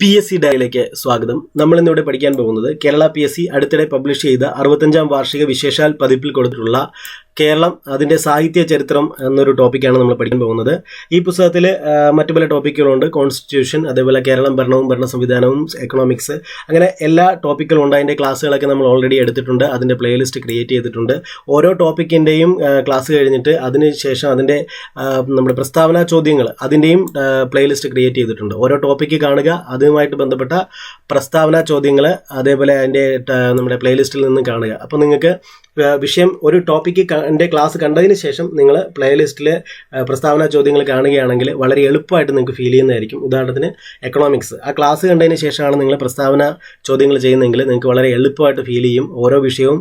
P S C ഡയലേക്ക് സ്വാഗതം. നമ്മൾ ഇന്നിവിടെ പഠിക്കാൻ പോകുന്നത് കേരള പി എസ് സി അടുത്തിടെ പബ്ലിഷ് ചെയ്ത അറുപത്തഞ്ചാം വാർഷിക വിശേഷാൽ പതിപ്പിൽ കൊടുത്തിട്ടുള്ള കേരളം അതിന്റെ സാഹിത്യ ചരിത്രം എന്നൊരു ടോപ്പിക്കാണ് നമ്മൾ പഠിക്കാൻ പോകുന്നത്. ഈ പുസ്തകത്തിൽ മറ്റു പല ടോപ്പിക്കുകളുണ്ട്. കോൺസ്റ്റിറ്റ്യൂഷൻ അതേപോലെ കേരളം ഭരണവും ഭരണ സംവിധാനവും എക്കണോമിക്സ് അങ്ങനെ എല്ലാ ടോപ്പിക്കുകളും ഉണ്ട് അതിന്റെ ക്ലാസ്സുകളൊക്കെ നമ്മൾ ഓൾറെഡി എടുത്തിട്ടുണ്ട്. അതിന്റെ പ്ലേലിസ്റ്റ് ക്രിയേറ്റ് ചെയ്തിട്ടുണ്ട്. ഓരോ ടോപ്പിക്കിന്റെയും ക്ലാസ് കഴിഞ്ഞിട്ട് അതിനുശേഷം അതിന്റെ ആ, നമ്മുടെ പ്രസ്താവന ചോദ്യങ്ങൾ അതിന്റെയും പ്ലേലിസ്റ്റ് ക്രിയേറ്റ് ചെയ്തിട്ടുണ്ട്. ഓരോ ടോപ്പിക്ക് കാണുക അതുമായിട്ട് ബന്ധപ്പെട്ട പ്രസ്താവന ചോദ്യങ്ങൾ അതേപോലെ അതിന്റെ നമ്മുടെ പ്ലേലിസ്റ്റിൽ നിന്ന് കാണുക. അപ്പോൾ നിങ്ങൾക്ക് വിഷയം ഒരു ടോപ്പിക്ക് എന്റെ ക്ലാസ് കണ്ടതിന് ശേഷം നിങ്ങൾ പ്ലേലിസ്റ്റിലെ പ്രസ്താവന ചോദ്യങ്ങൾ കാണുകയാണെങ്കിൽ വളരെ എളുപ്പമായിട്ട് നിങ്ങൾക്ക് ഫീൽ ചെയ്യുന്നതായിരിക്കും. ഉദാഹരണത്തിന് എക്കണോമിക്സ് ആ ക്ലാസ് കണ്ടതിന് ശേഷമാണ് നിങ്ങൾ പ്രസ്താവന ചോദ്യങ്ങൾ ചെയ്യുന്നതെങ്കിൽ നിങ്ങൾക്ക് വളരെ എളുപ്പമായിട്ട് ഫീൽ ചെയ്യും. ഓരോ വിഷയവും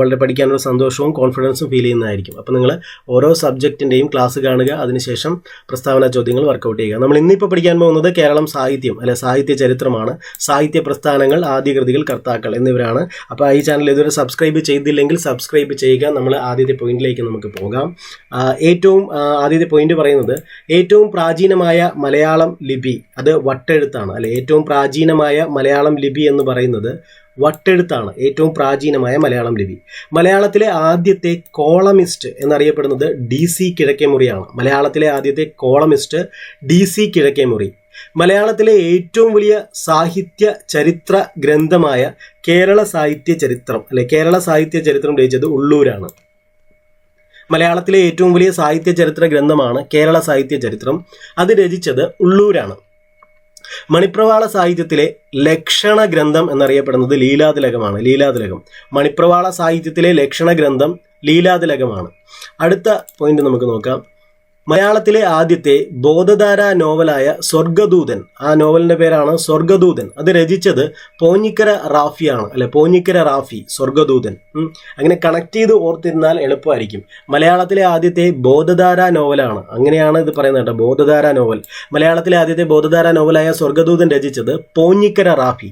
വളരെ പഠിക്കാനുള്ള സന്തോഷവും കോൺഫിഡൻസും ഫീൽ ചെയ്യുന്നതായിരിക്കും. അപ്പോൾ നിങ്ങൾ ഓരോ സബ്ജക്റ്റിന്റെയും ക്ലാസ് കാണുക അതിനുശേഷം പ്രസ്താവന ചോദ്യങ്ങൾ വർക്കൗട്ട് ചെയ്യുക. നമ്മൾ ഇന്നിപ്പോൾ പഠിക്കാൻ പോകുന്നത് കേരളം സാഹിത്യം അല്ലെ സാഹിത്യ ചരിത്രമാണ്. സാഹിത്യ പ്രസ്ഥാനങ്ങൾ ആദ്യകൃതികൾ കർത്താക്കൾ എന്നിവരാണ്. അപ്പോൾ ഈ ചാനൽ ഇതുവരെ സബ്സ്ക്രൈബ് ചെയ്തില്ലെങ്കിൽ സബ്സ്ക്രൈബ് ചെയ്യുക. നമ്മൾ ആദ്യത്തെ പോയിന്റിലേക്ക് നമുക്ക് പോകാം. ഏറ്റവും ആദ്യത്തെ പോയിന്റ് പറയുന്നത് ഏറ്റവും പ്രാചീനമായ മലയാളം ലിപി അത് വട്ടെഴുത്താണ്. അല്ലെ ഏറ്റവും പ്രാചീനമായ മലയാളം ലിപി എന്ന് പറയുന്നത് വട്ടെഴുത്താണ് ഏറ്റവും പ്രാചീനമായ മലയാളം ലിപി. മലയാളത്തിലെ ആദ്യത്തെ കോളമിസ്റ്റ് എന്നറിയപ്പെടുന്നത് ഡി സി കിഴക്കേമുറിയാണ്. മലയാളത്തിലെ ആദ്യത്തെ കോളമിസ്റ്റ് ഡി സി കിഴക്കേമുറി. മലയാളത്തിലെ ഏറ്റവും വലിയ സാഹിത്യ ചരിത്ര ഗ്രന്ഥമായ കേരള സാഹിത്യ ചരിത്രം അല്ലെ കേരള സാഹിത്യ ചരിത്രം രചിച്ചത് ഉള്ളൂരാണ്. മലയാളത്തിലെ ഏറ്റവും വലിയ സാഹിത്യ ചരിത്ര ഗ്രന്ഥമാണ് കേരള സാഹിത്യ ചരിത്രം. അത് രചിച്ചത് ഉള്ളൂരാണ്. മണിപ്രവാള സാഹിത്യത്തിലെ ലക്ഷണ ഗ്രന്ഥം എന്നറിയപ്പെടുന്നത് ലീലാതിലകമാണ് ലീലാതിലകം. മണിപ്രവാള സാഹിത്യത്തിലെ ലക്ഷണ ഗ്രന്ഥം ലീലാതിലകമാണ്. അടുത്ത പോയിന്റ് നമുക്ക് നോക്കാം. മലയാളത്തിലെ ആദ്യത്തെ ബോധധാര നോവലായ സ്വർഗദൂതൻ ആ നോവലിന്റെ പേരാണ് സ്വർഗദൂതൻ അത് രചിച്ചത് പോഞ്ഞിക്കര റാഫിയാണ്. അല്ലെ പോഞ്ഞിക്കര റാഫി സ്വർഗദൂതൻ അങ്ങനെ കണക്ട് ചെയ്ത് ഓർത്തിരുന്നാൽ എളുപ്പമായിരിക്കും. മലയാളത്തിലെ ആദ്യത്തെ ബോധധാര നോവലാണ്. അങ്ങനെയാണ് ഇത് പറയുന്നത് കേട്ടോ ബോധധാര നോവൽ. മലയാളത്തിലെ ആദ്യത്തെ ബോധധാര നോവലായ സ്വർഗദൂതൻ രചിച്ചത് പോഞ്ഞിക്കര റാഫി.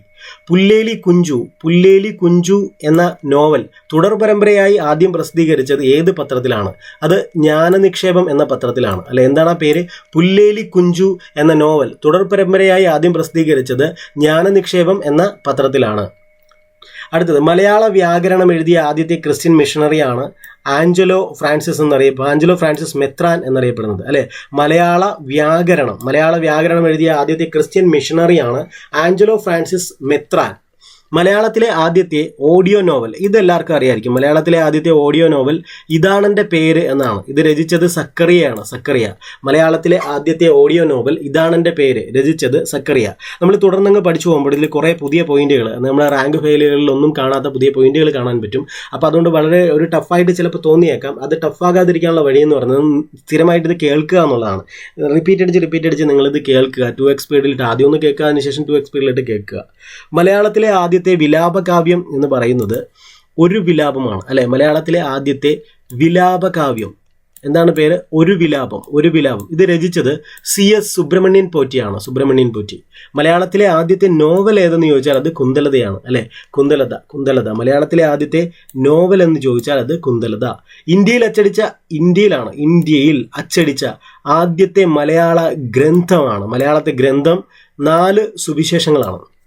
പുല്ലേലി കുഞ്ചു പുല്ലേലി കുഞ്ചു എന്ന നോവൽ തുടർ പരമ്പരയായി ആദ്യം പ്രസിദ്ധീകരിച്ചത് ഏത് പത്രത്തിലാണ്? അത് ജ്ഞാനനിക്ഷേപം എന്ന പത്രത്തിലാണ്. അല്ലെ? എന്താണ് ആ പേര്? പുല്ലേലി കുഞ്ചു എന്ന നോവൽ തുടർ പരമ്പരയായി ആദ്യം പ്രസിദ്ധീകരിച്ചത് ജ്ഞാനനിക്ഷേപം എന്ന പത്രത്തിലാണ്. അടുത്തത് മലയാള വ്യാകരണം എഴുതിയ ആദ്യത്തെ ക്രിസ്ത്യൻ മിഷണറിയാണ് ആഞ്ചലോ ഫ്രാൻസിസ് എന്നറിയപ്പ ആഞ്ചലോ ഫ്രാൻസിസ് മെത്രാൻ എന്നറിയപ്പെടുന്നത് അല്ലെ? മലയാള വ്യാകരണം മലയാള വ്യാകരണം എഴുതിയ ആദ്യത്തെ ക്രിസ്ത്യൻ മിഷണറിയാണ് ആഞ്ചലോ ഫ്രാൻസിസ് മെത്രാൻ. മലയാളത്തിലെ ആദ്യത്തെ ഓഡിയോ നോവൽ. ഇതെല്ലാവർക്കും അറിയായിരിക്കും. മലയാളത്തിലെ ആദ്യത്തെ ഓഡിയോ നോവൽ ഇതാണെന്റെ പേര് എന്നാണ്. ഇത് രചിച്ചത് സക്കറിയയാണ് സക്കറിയ. മലയാളത്തിലെ ആദ്യത്തെ ഓഡിയോ നോവൽ ഇതാണെന്റെ പേര് രചിച്ചത് സക്കറിയ. നമ്മൾ തുടർന്നങ്ങ് പഠിച്ചു പോകുമ്പോൾ ഇതിൽ കുറേ പുതിയ പോയിന്റുകൾ നമ്മളെ റാങ്ക് ഫെയിലുകളിൽ ഒന്നും കാണാത്ത പുതിയ പോയിന്റുകൾ കാണാൻ പറ്റും. അപ്പോൾ അതുകൊണ്ട് വളരെ ഒരു ടഫായിട്ട് ചിലപ്പോൾ തോന്നിയേക്കാം. അത് ടഫാകാതിരിക്കാനുള്ള വഴി എന്ന് പറയുന്നത് സ്ഥിരമായിട്ട് ഇത് കേൾക്കുക എന്നുള്ളതാണ്. റിപ്പീറ്റ് അടിച്ച് റിപ്പീറ്റ് അടിച്ച് നിങ്ങളിത് കേൾക്കുക. ടു എക്സ് ആദ്യം ഒന്ന് കേൾക്കുക അതിനുശേഷം ടു എക്സ് കേൾക്കുക. മലയാളത്തിലെ ആദ്യത്തെ വിലാപകാവ്യം എന്ന് പറയുന്നത് ഒരു വിലാപമാണ് അല്ലെ? മലയാളത്തിലെ ആദ്യത്തെ വിലാപകാവ്യം. എന്താണ് പേര്? ഒരു വിലാപം ഒരു വിലാപം. ഇത് രചിച്ചത് സി എസ് സുബ്രഹ്മണ്യൻ പോറ്റിയാണ് സുബ്രഹ്മണ്യൻ പോറ്റി. മലയാളത്തിലെ ആദ്യത്തെ നോവൽ ഏതെന്ന് ചോദിച്ചാൽ അത് കുന്തലതയാണ് അല്ലെ? കുന്തലത കുന്തലത. മലയാളത്തിലെ ആദ്യത്തെ നോവൽ എന്ന് ചോദിച്ചാൽ അത് കുന്തലത. ഇന്ത്യയിൽ അച്ചടിച്ച ഇന്ത്യയിലാണ് ഇന്ത്യയിൽ അച്ചടിച്ച ആദ്യത്തെ മലയാള ഗ്രന്ഥമാണ്. മലയാളത്തെ ഗ്രന്ഥം നാല് സുവിശേഷങ്ങളാണ്.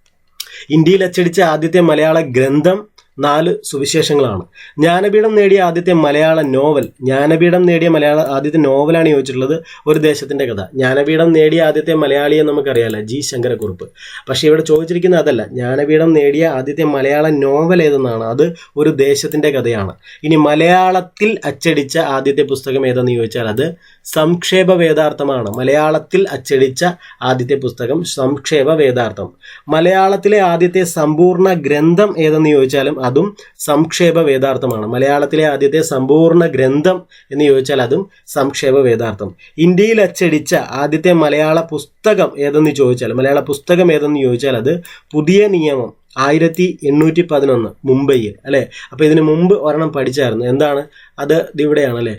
ഇന്ത്യയിൽ അച്ചടിച്ച ആദ്യത്തെ മലയാള ഗ്രന്ഥം നാല് സുവിശേഷങ്ങളാണ്. ജ്ഞാനപീഠം നേടിയ ആദ്യത്തെ മലയാള നോവൽ ജ്ഞാനപീഠം നേടിയ മലയാള ആദ്യത്തെ നോവലാണ് ചോദിച്ചിട്ടുള്ളത് ഒരു ദേശത്തിന്റെ കഥ. ജ്ഞാനപീഠം നേടിയ ആദ്യത്തെ മലയാളിയെ നമുക്കറിയാലോ ജി ശങ്കരക്കുറുപ്പ്. പക്ഷേ ഇവിടെ ചോദിച്ചിരിക്കുന്ന അതല്ല ജ്ഞാനപീഠം നേടിയ ആദ്യത്തെ മലയാള നോവൽ ഏതെന്നാണ്? അത് ഒരു ദേശത്തിന്റെ കഥയാണ്. ഇനി മലയാളത്തിൽ അച്ചടിച്ച ആദ്യത്തെ പുസ്തകം ഏതെന്ന് ചോദിച്ചാൽ അത് സംക്ഷേപ വേദാർത്ഥമാണ് മലയാളത്തിൽ അച്ചടിച്ച ആദ്യത്തെ പുസ്തകം സംക്ഷേപ വേദാർത്ഥം മലയാളത്തിലെ ആദ്യത്തെ സമ്പൂർണ ഗ്രന്ഥം ഏതെന്ന് ചോദിച്ചാലും അതും സംക്ഷേപ വേദാർത്ഥമാണ്. മലയാളത്തിലെ ആദ്യത്തെ സമ്പൂർണ ഗ്രന്ഥം എന്ന് ചോദിച്ചാൽ അതും സംക്ഷേപ വേദാർത്ഥം. ഇന്ത്യയിൽ അച്ചടിച്ച ആദ്യത്തെ മലയാള പുസ്തകം ഏതെന്ന് ചോദിച്ചാൽ മലയാള പുസ്തകം ഏതെന്ന് ചോദിച്ചാൽ അത് പുതിയ നിയമം ആയിരത്തി എണ്ണൂറ്റി പതിനൊന്ന് മുംബൈയിൽ. അല്ലേ? അപ്പോൾ ഇതിന് മുമ്പ് ഒരെണ്ണം പഠിച്ചായിരുന്നു. എന്താണ്? അത് ഇവിടെയാണ് അല്ലേ?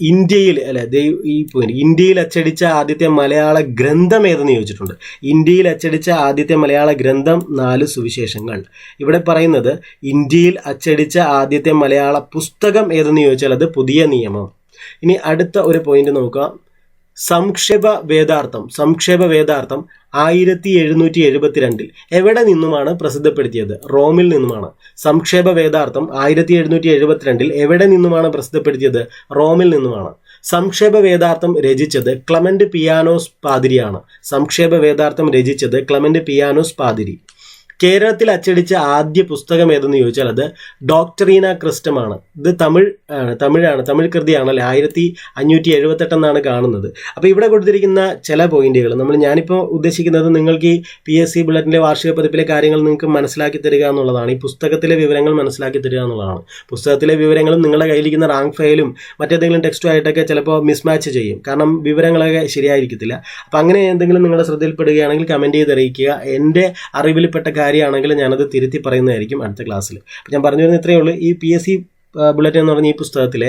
ഇന്ത്യയിൽ അല്ലെ ഈ പോയിന്റ് ഇന്ത്യയിൽ അച്ചടിച്ച ആദ്യത്തെ മലയാള ഗ്രന്ഥം ഏതെന്ന് ചോദിച്ചിട്ടുണ്ട്? ഇന്ത്യയിൽ അച്ചടിച്ച ആദ്യത്തെ മലയാള ഗ്രന്ഥം നാല് സുവിശേഷങ്ങൾ. ഇവിടെ പറയുന്നത് ഇന്ത്യയിൽ അച്ചടിച്ച ആദ്യത്തെ മലയാള പുസ്തകം ഏതെന്ന് ചോദിച്ചാൽ അത് പുതിയ നിയമം. ഇനി അടുത്ത ഒരു പോയിന്റ് നോക്കാം. സംക്ഷേപ വേദാർത്ഥം സംക്ഷേപ വേദാർത്ഥം ആയിരത്തി എഴുന്നൂറ്റി എഴുപത്തിരണ്ടിൽ എവിടെ നിന്നുമാണ് പ്രസിദ്ധപ്പെടുത്തിയത്? റോമിൽ നിന്നുമാണ്. സംക്ഷേപ വേദാർത്ഥം ആയിരത്തി എഴുന്നൂറ്റി എഴുപത്തിരണ്ടിൽ എവിടെ നിന്നുമാണ് പ്രസിദ്ധപ്പെടുത്തിയത്? റോമിൽ നിന്നുമാണ്. സംക്ഷേപ വേദാർത്ഥം രചിച്ചത് ക്ലമന്റ് പിയാനോസ് പാതിരിയാണ്. സംക്ഷേപ വേദാർത്ഥം രചിച്ചത് ക്ലമന്റ് പിയാനോസ് പാതിരി. കേരളത്തിൽ അച്ചടിച്ച ആദ്യ പുസ്തകം ഏതെന്ന് ചോദിച്ചാൽ അത് ഡോക്ടറീന ക്രിസ്റ്റമാണ്. ഇത് തമിഴ് ആണ് തമിഴാണ് തമിഴ് കൃതിയാണല്ലേ? ആയിരത്തി അഞ്ഞൂറ്റി എഴുപത്തെട്ടെന്നാണ് കാണുന്നത്. അപ്പോൾ ഇവിടെ കൊടുത്തിരിക്കുന്ന ചില പോയിന്റുകൾ നമ്മൾ ഞാനിപ്പോൾ ഉദ്ദേശിക്കുന്നത് നിങ്ങൾക്ക് ഈ പി എസ് സി ബുള്ളറ്റിന്റെ വാർഷിക പതിപ്പിലെ കാര്യങ്ങൾ നിങ്ങൾക്ക് മനസ്സിലാക്കി തരിക എന്നുള്ളതാണ്. ഈ പുസ്തകത്തിലെ വിവരങ്ങൾ മനസ്സിലാക്കി തരിക എന്നുള്ളതാണ്. പുസ്തകത്തിലെ വിവരങ്ങളും നിങ്ങളുടെ കയ്യിലിരിക്കുന്ന റാങ്ക് ഫയലും മറ്റേതെങ്കിലും ടെക്സ്റ്റും ആയിട്ടൊക്കെ ചിലപ്പോൾ മിസ്മാച്ച് ചെയ്യും. കാരണം വിവരങ്ങളൊക്കെ ശരിയായിരിക്കത്തില്ല. അപ്പോൾ അങ്ങനെ എന്തെങ്കിലും നിങ്ങളുടെ ശ്രദ്ധയിൽപ്പെടുകയാണെങ്കിൽ കമന്റ് ചെയ്ത് അറിയിക്കുക. എന്റെ അറിവിൽപ്പെട്ട കാര്യമാണെങ്കിൽ ഞാനത് തിരുത്തി പറയുന്നതായിരിക്കും അടുത്ത ക്ലാസ്സിൽ. അപ്പോൾ ഞാൻ പറഞ്ഞു വരുന്നത് ഇത്രയേ ഉള്ളൂ. ഈ പി എസ് സി ബുള്ളറ്റ് എന്ന് പറഞ്ഞ ഈ പുസ്തകത്തിലെ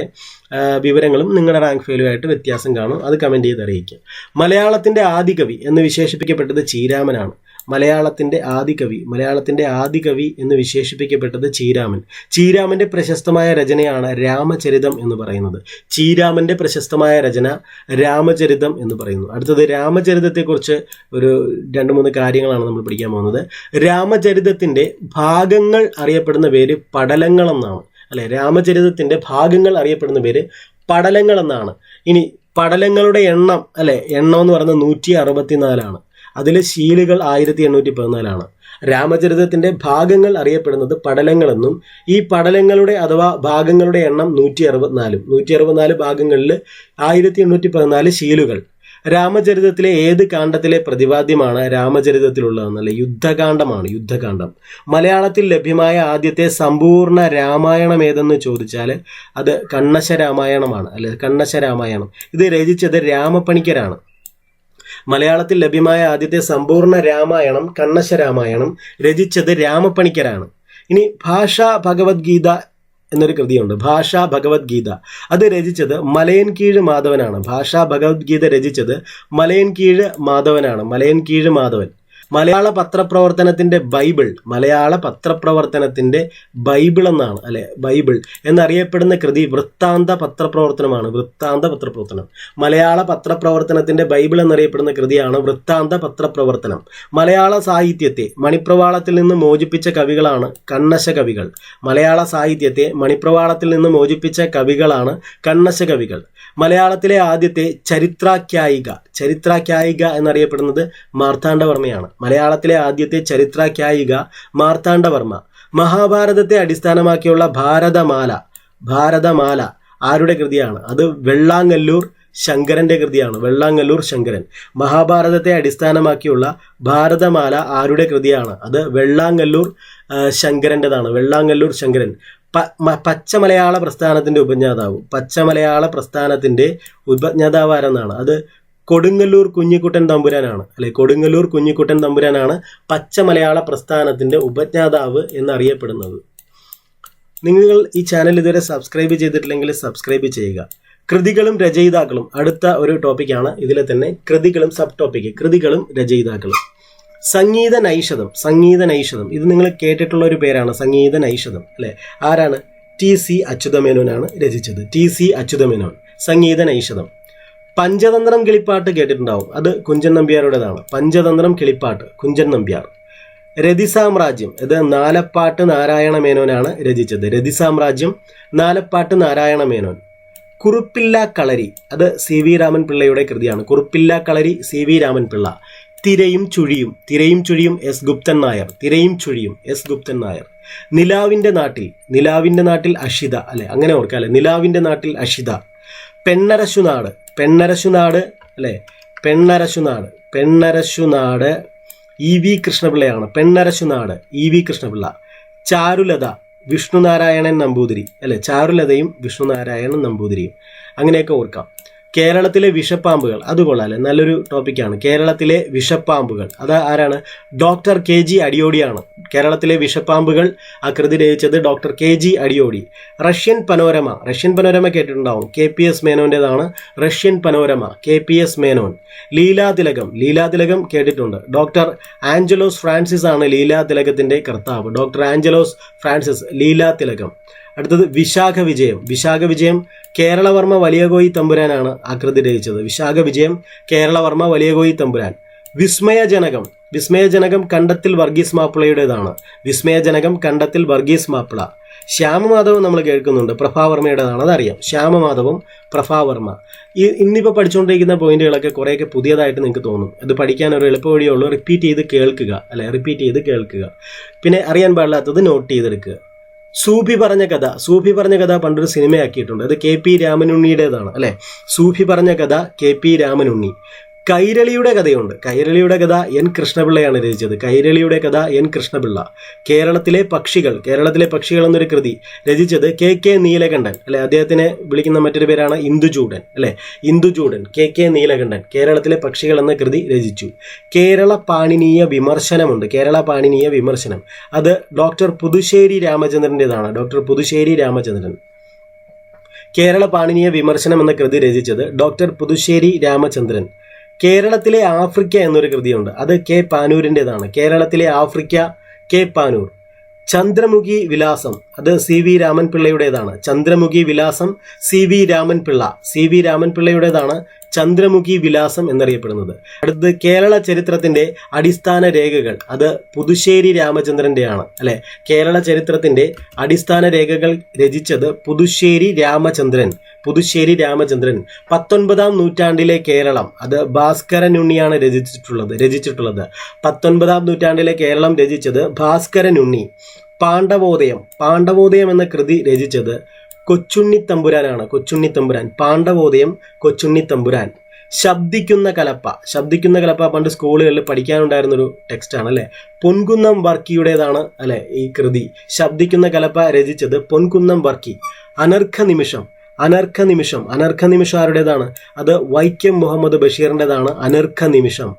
വിവരങ്ങളും നിങ്ങളുടെ റാങ്ക് ഫെയിലുമായിട്ട് വ്യത്യാസം കാണും. അത് കമന്റ് ചെയ്ത് അറിയിക്കുക. മലയാളത്തിന്റെ ആദികവി എന്ന് വിശേഷിപ്പിക്കപ്പെട്ടത് ചീരാമനാണ് മലയാളത്തിന്റെ ആദികവി മലയാളത്തിന്റെ ആദികവി എന്ന് വിശേഷിപ്പിക്കപ്പെട്ടത് ചീരാമൻ. ചീരാമന്റെ പ്രശസ്തമായ രചനയാണ് രാമചരിതം എന്ന് പറയുന്നത്. ചീരാമന്റെ പ്രശസ്തമായ രചന രാമചരിതം എന്ന് പറയുന്നു. അടുത്തത് രാമചരിതത്തെക്കുറിച്ച് ഒരു രണ്ട് മൂന്ന് കാര്യങ്ങളാണ് നമ്മൾ പഠിക്കാൻ പോകുന്നത്. രാമചരിതത്തിന്റെ ഭാഗങ്ങൾ അറിയപ്പെടുന്ന പേര് പടലങ്ങൾ എന്നാണ്. അല്ലെ രാമചരിതത്തിന്റെ ഭാഗങ്ങൾ അറിയപ്പെടുന്ന പേര് പടലങ്ങൾ എന്നാണ്. ഇനി പടലങ്ങളുടെ എണ്ണം അല്ലെ എണ്ണം എന്ന് പറയുന്നത് നൂറ്റി അറുപത്തിനാലാണ്. അതിൽ ശീലുകൾ ആയിരത്തി എണ്ണൂറ്റി പതിനാലാണ്. രാമചരിതത്തിന്റെ ഭാഗങ്ങൾ അറിയപ്പെടുന്നത് പടലങ്ങളെന്നും ഈ പടലങ്ങളുടെ അഥവാ ഭാഗങ്ങളുടെ എണ്ണം നൂറ്റി അറുപത്തിനാലും നൂറ്റി അറുപത്തിനാല് ഭാഗങ്ങളിൽ ആയിരത്തി എണ്ണൂറ്റി പതിനാല് ശീലുകൾ. രാമചരിതത്തിലെ ഏത് കാണ്ഡത്തിലെ പ്രതിപാദ്യമാണ് രാമചരിതത്തിലുള്ളതെന്നല്ല? യുദ്ധകാന്ഡമാണ് യുദ്ധകാന്ഡം മലയാളത്തിൽ ലഭ്യമായ ആദ്യത്തെ സമ്പൂർണ രാമായണം ഏതെന്ന് ചോദിച്ചാൽ അത് കണ്ണശ രാമായണമാണ് അല്ലെ? കണ്ണശ രാമായണം ഇത് രചിച്ചത് രാമപ്പണിക്കരാണ്. മലയാളത്തിൽ ലഭ്യമായ ആദ്യത്തെ സമ്പൂർണ രാമായണം കണ്ണശ രാമായണം രചിച്ചത് രാമപ്പണിക്കരാണ്. ഇനി ഭാഷ ഭഗവത്ഗീത എന്നൊരു കൃതിയുണ്ട്. ഭാഷാ ഭഗവത്ഗീത. അത് രചിച്ചത് മലയൻ മലയൻകീഴ് മാധവനാണ്. ഭാഷാ ഭഗവത്ഗീത രചിച്ചത് മലയൻ മലയൻകീഴ് മാധവനാണ്. മലയൻ മലയൻകീഴ് മാധവൻ. മലയാള പത്രപ്രവർത്തനത്തിന്റെ ബൈബിൾ മലയാള പത്രപ്രവർത്തനത്തിന്റെ ബൈബിൾ എന്നാണ് അല്ലെ? ബൈബിൾ എന്നറിയപ്പെടുന്ന കൃതി വൃത്താന്ത പത്രപ്രവർത്തനമാണ് വൃത്താന്ത പത്രപ്രവർത്തനം. മലയാള പത്രപ്രവർത്തനത്തിന്റെ ബൈബിൾ എന്നറിയപ്പെടുന്ന കൃതിയാണ് വൃത്താന്ത പത്രപ്രവർത്തനം. മലയാള സാഹിത്യത്തെ മണിപ്രവാളത്തിൽ നിന്ന് മോചിപ്പിച്ച കവികളാണ് കണ്ണശ കവികൾ മലയാള സാഹിത്യത്തെ മണിപ്രവാളത്തിൽ നിന്ന് മോചിപ്പിച്ച കവികളാണ് കണ്ണശ കവികൾ മലയാളത്തിലെ ആദ്യത്തെ ചരിത്രാഖ്യായിക ചരിത്രാഖ്യായിക എന്നറിയപ്പെടുന്നത് മാർത്താണ്ഡവർമ്മയാണ്. മലയാളത്തിലെ ആദ്യത്തെ ചരിത്രാഖ്യായിക മാർത്താണ്ഡവർമ്മ. മഹാഭാരതത്തെ അടിസ്ഥാനമാക്കിയുള്ള ഭാരതമാല. ഭാരതമാല ആരുടെ കൃതിയാണ്? അത് വെള്ളാങ്ങല്ലൂർ ശങ്കരന്റെ കൃതിയാണ്. വെള്ളാങ്ങല്ലൂർ ശങ്കരൻ. മഹാഭാരതത്തെ അടിസ്ഥാനമാക്കിയുള്ള ഭാരതമാല ആരുടെ കൃതിയാണ്? അത് വെള്ളാങ്ങല്ലൂർ ശങ്കരന്റെതാണ് വെള്ളാങ്ങല്ലൂർ ശങ്കരൻ. പച്ചമലയാള പ്രസ്ഥാനത്തിന്റെ ഉപജ്ഞാതാവ്. പച്ചമലയാള പ്രസ്ഥാനത്തിന്റെ ഉപജ്ഞാതാവ് ആരെന്നാണ് അത് കൊടുങ്ങല്ലൂർ കുഞ്ഞിക്കുട്ടൻ തമ്പുരാനാണ്. അല്ലെ കൊടുങ്ങല്ലൂർ കുഞ്ഞിക്കുട്ടൻ തമ്പുരാനാണ് പച്ച മലയാള പ്രസ്ഥാനത്തിന്റെ ഉപജ്ഞാതാവ് എന്നറിയപ്പെടുന്നത്. നിങ്ങൾ ഈ ചാനൽ ഇതുവരെ സബ്സ്ക്രൈബ് ചെയ്തിട്ടില്ലെങ്കിൽ സബ്സ്ക്രൈബ് ചെയ്യുക. കൃതികളും രചയിതാക്കളും അടുത്ത ഒരു ടോപ്പിക്കാണ് ഇതിലെ തന്നെ കൃതികളും സബ് ടോപ്പിക്ക് കൃതികളും രചയിതാക്കളും. സംഗീത നൈഷധം സംഗീത നൈഷധം. ഇത് നിങ്ങൾ കേട്ടിട്ടുള്ള ഒരു പേരാണ് സംഗീത നൈഷധം. അല്ലേ ആരാണ്? ടി സി അച്യുതമേനോനാണ് രചിച്ചത്. T C Achyuta Menon Sangeetha Naishadham. Panchatantra Kilippattu കേട്ടിട്ടുണ്ടാവും. അത് കുഞ്ചൻ നമ്പ്യാരുടേതാണ്. പഞ്ചതന്ത്രം കിളിപ്പാട്ട് കുഞ്ചൻ നമ്പ്യാർ. രതിസാമ്രാജ്യം ഇത് നാലപ്പാട്ട് നാരായണ മേനോനാണ് രചിച്ചത്. രതിസാമ്രാജ്യം നാലപ്പാട്ട് നാരായണ മേനോൻ. കുറുപ്പില്ല കളരി അത് സി വി രാമൻ പിള്ളയുടെ കൃതിയാണ്. കുറുപ്പില്ല കളരി സി വി രാമൻ പിള്ള. തിരയും ചുഴിയും തിരയും ചുഴിയും എസ് ഗുപ്തൻ നായർ. തിരയും ചുഴിയും എസ് ഗുപ്തൻ നായർ. നിലാവിന്റെ നാട്ടിൽ നിലാവിന്റെ നാട്ടിൽ അഷിത അല്ലെ? അങ്ങനെ ഓർക്കാം അല്ലെ നിലാവിന്റെ നാട്ടിൽ അഷിത. പെണ്ണരശുനാട്. പെണ്ണരശുനാട് അല്ലേ? Pennarasunadu. Pennarasunadu E V കൃഷ്ണപിള്ളയാണ്. Pennarasunadu E V Krishna Pillai. Charulata Vishnunarayanan Namboothiri അല്ലെ? ചാരുലതയും വിഷ്ണുനാരായണൻ നമ്പൂതിരിയും. അങ്ങനെയൊക്കെ ഓർക്കാം. കേരളത്തിലെ വിഷപ്പാമ്പുകൾ അത് കൊള്ളാല്ലേ നല്ലൊരു ടോപ്പിക്കാണ് കേരളത്തിലെ വിഷപ്പാമ്പുകൾ. അത് ആരാണ്? ഡോക്ടർ കെ ജി അടിയോടിയാണ്. കേരളത്തിലെ വിഷപ്പാമ്പുകൾ ആകൃതി കൃതി രചിച്ചത് doctor K G Adiyodi. Russian panorama. Russian panorama കേട്ടിട്ടുണ്ടാവും. K P S മേനോന്റെതാണ് Russian panorama. K P S Menon. Leelathilakam Leelathilakam കേട്ടിട്ടുണ്ട്. ഡോക്ടർ ആഞ്ചലോസ് ഫ്രാൻസിസ് ആണ് ലീലാതിലകത്തിന്റെ കർത്താവ്. ഡോക്ടർ ആഞ്ചലോസ് ഫ്രാൻസിസ് ലീലാതിലകം അടുത്തത് വിശാഖ വിജയം. വിശാഖ വിജയം കേരളവർമ്മ വലിയകോയി തമ്പുരാനാണ് ആകൃതി കൃതി രചിച്ചത്. വിശാഖ വിജയം കേരളവർമ്മ വലിയകോയി തമ്പുരാൻ. വിസ്മയജനകം. വിസ്മയജനകം കണ്ടത്തിൽ വർഗീസ് മാപ്പിളയുടേതാണ്. വിസ്മയജനകം കണ്ടത്തിൽ വർഗീസ് മാപ്പിള. ശ്യാമമാധവം നമ്മൾ കേൾക്കുന്നുണ്ട്. പ്രഭാവർമ്മയുടേതാണ്. അതറിയാം. ശ്യാമമാധവം പ്രഭാവർമ്മ. ഈ ഇന്നിപ്പോൾ പഠിച്ചുകൊണ്ടിരിക്കുന്ന പോയിന്റുകളൊക്കെ കുറേയൊക്കെ പുതിയതായിട്ട് നിങ്ങൾക്ക് തോന്നും. അത് പഠിക്കാൻ ഒരു എളുപ്പ വഴിയുള്ളൂ റിപ്പീറ്റ് ചെയ്ത് കേൾക്കുക. അല്ലെ? റിപ്പീറ്റ് ചെയ്ത് കേൾക്കുക. പിന്നെ അറിയാൻ പാടില്ലാത്തത് നോട്ട് ചെയ്തെടുക്കുക. സൂഫി പറഞ്ഞ കഥ. സൂഫി പറഞ്ഞ കഥ പണ്ടൊരു സിനിമയാക്കിയിട്ടുണ്ട്. അത് കെ പി രാമനുണ്ണിയുടേതാണ്. അല്ലെ? സൂഫി പറഞ്ഞ കഥ കെ പി രാമനുണ്ണി. കൈരളിയുടെ കഥയുണ്ട്. കൈരളിയുടെ കഥ എൻ കൃഷ്ണപിള്ളയാണ് രചിച്ചത്. കൈരളിയുടെ കഥ എൻ കൃഷ്ണപിള്ള. കേരളത്തിലെ പക്ഷികൾ കേരളത്തിലെ പക്ഷികൾ എന്നൊരു കൃതി രചിച്ചത് കെ കെ നീലകണ്ഠൻ. അല്ലെ അദ്ദേഹത്തിനെ വിളിക്കുന്ന മറ്റൊരു പേരാണ് ഇന്ദുചൂടൻ. അല്ലെ ഇന്ദുചൂടൻ കെ കെ നീലകണ്ഠൻ കേരളത്തിലെ പക്ഷികൾ എന്ന കൃതി രചിച്ചു. കേരള പാണിനീയ വിമർശനമുണ്ട്. കേരള പാണിനീയ വിമർശനം. അത് ഡോക്ടർ പുതുശ്ശേരി രാമചന്ദ്രന്റെതാണ് ഡോക്ടർ പുതുശ്ശേരി രാമചന്ദ്രൻ. കേരള പാണിനീയ വിമർശനം എന്ന കൃതി രചിച്ചത് ഡോക്ടർ പുതുശ്ശേരി രാമചന്ദ്രൻ. കേരളത്തിലെ ആഫ്രിക്ക എന്നൊരു കൃതിയുണ്ട്. അത് കെ പാനൂരിന്റെതാണ് കേരളത്തിലെ ആഫ്രിക്ക കെ പാനൂർ. ചന്ദ്രമുഖി വിലാസം അത് C V Raman പിള്ളയുടേതാണ് Chandramukhi Vilasam C V Raman Pillai C V Raman പിള്ളയുടേതാണ് Chandramukhi Vilasam എന്നറിയപ്പെടുന്നത്. അടുത്തത് കേരള ചരിത്രത്തിന്റെ അടിസ്ഥാന രേഖകൾ. അത് പുതുശ്ശേരി രാമചന്ദ്രന്റെയാണ് അല്ലെ? കേരള ചരിത്രത്തിന്റെ അടിസ്ഥാന രേഖകൾ രചിച്ചത് പുതുശ്ശേരി രാമചന്ദ്രൻ പുതുശ്ശേരി രാമചന്ദ്രൻ. പത്തൊൻപതാം നൂറ്റാണ്ടിലെ കേരളം അത് ഭാസ്കരൻ ഉണ്ണിയാണ് രചിച്ചിട്ടുള്ളത് രചിച്ചിട്ടുള്ളത്. പത്തൊൻപതാം നൂറ്റാണ്ടിലെ കേരളം രചിച്ചത് ഭാസ്കരൻ ഉണ്ണി പാണ്ഡവോദയം പാണ്ഡവോദയം എന്ന കൃതി രചിച്ചത് കൊച്ചുണ്ണി തമ്പുരാനാണ്. കൊച്ചുണ്ണി തമ്പുരാൻ. പാണ്ഡവോദയം കൊച്ചുണ്ണി തമ്പുരാൻ. ശബ്ദിക്കുന്ന കലപ്പ. ശബ്ദിക്കുന്ന കലപ്പ പണ്ട് സ്കൂളുകളിൽ പഠിക്കാനുണ്ടായിരുന്നൊരു ടെക്സ്റ്റാണ് അല്ലെ പൊൻകുന്നം വർക്കിയുടേതാണ് അല്ലെ ഈ കൃതി. ശബ്ദിക്കുന്ന കലപ്പ രചിച്ചത് പൊൻകുന്നം വർക്കി. അനർഘ നിമിഷം. അനർഘ നിമിഷം. അനർഘ നിമിഷം ആരുടേതാണ്? അത് വൈക്കം മുഹമ്മദ് ബഷീറിന്റെതാണ് അനർഘ നിമിഷം.